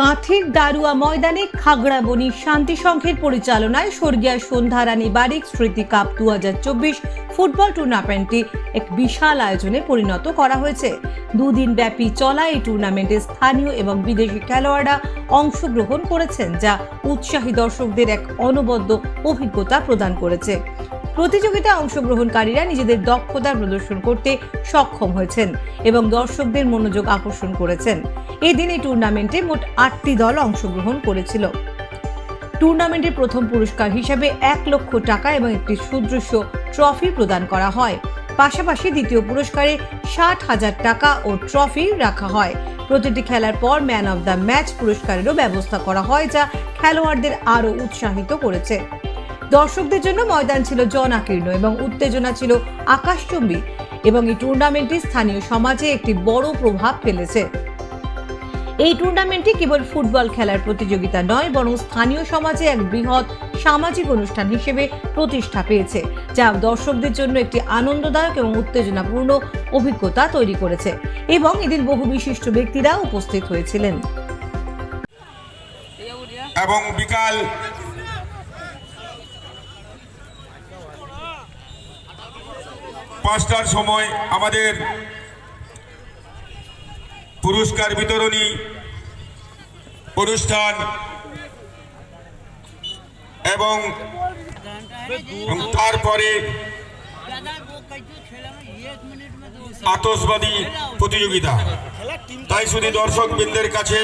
কাঁথির দারুয়া ময়দানে খাগড়াবনি শান্তি সংঘের পরিচালনায় স্বর্গীয় সন্ধ্যারানী বারিক স্মৃতি কাপ দু হাজার চব্বিশ ফুটবল টুর্নামেন্টটি এক বিশাল আয়োজনে পরিণত করা হয়েছে। দুদিন ব্যাপী চলা এই টুর্নামেন্টে স্থানীয় এবং বিদেশি খেলোয়াড়রা অংশগ্রহণ করেছেন, যা উৎসাহী দর্শকদের এক অনবদ্য অভিজ্ঞতা প্রদান করেছে। প্রতিযোগিতায় অংশগ্রহণকারীরা নিজেদের দক্ষতা প্রদর্শন করতে সক্ষম হয়েছেন এবং দর্শকদের মনোযোগ আকর্ষণ করেছেন। এদিন এই টুর্নামেন্টে মোট আটটি দল অংশগ্রহণ করেছিল। টুর্নামেন্টের প্রথম পুরস্কার হিসেবে এক লক্ষ টাকা এবং একটি সুদৃশ্য ট্রফি প্রদান করা হয়। পাশাপাশি দ্বিতীয় পুরস্কারে ষাট হাজার টাকা ও ট্রফি রাখা হয়। প্রতিটি খেলার পর ম্যান অব দ্য ম্যাচ পুরস্কারেরও ব্যবস্থা করা হয়, যা খেলোয়াড়দের আরও উৎসাহিত করেছে। দর্শকদের জন্য ময়দান ছিল জনাকীর্ণ এবং উত্তেজনা ছিল আকাশচুম্বী এবং এই টুর্নামেন্টটি স্থানীয় সমাজে একটি বড় প্রভাব ফেলেছে। এই টুর্নামেন্টটি কেবল ফুটবল খেলার প্রতিযোগিতা নয়, বরং স্থানীয় সমাজে এক বৃহৎ সামাজিক অনুষ্ঠান হিসেবে প্রতিষ্ঠা পেয়েছে, যা দর্শকদের জন্য একটি আনন্দদায়ক এবং উত্তেজনাপূর্ণ অভিজ্ঞতা তৈরি করেছে এবং এদিন বহু বিশিষ্ট ব্যক্তিরা উপস্থিত হয়েছিলেন। এবং বিকাল পাঁচটার সময় আমাদের পুরস্কার বিতরণী অনুষ্ঠান এবং তারপরে আতসবাদী প্রতিযোগিতা। তাই শুধু দর্শক বৃন্দের কাছে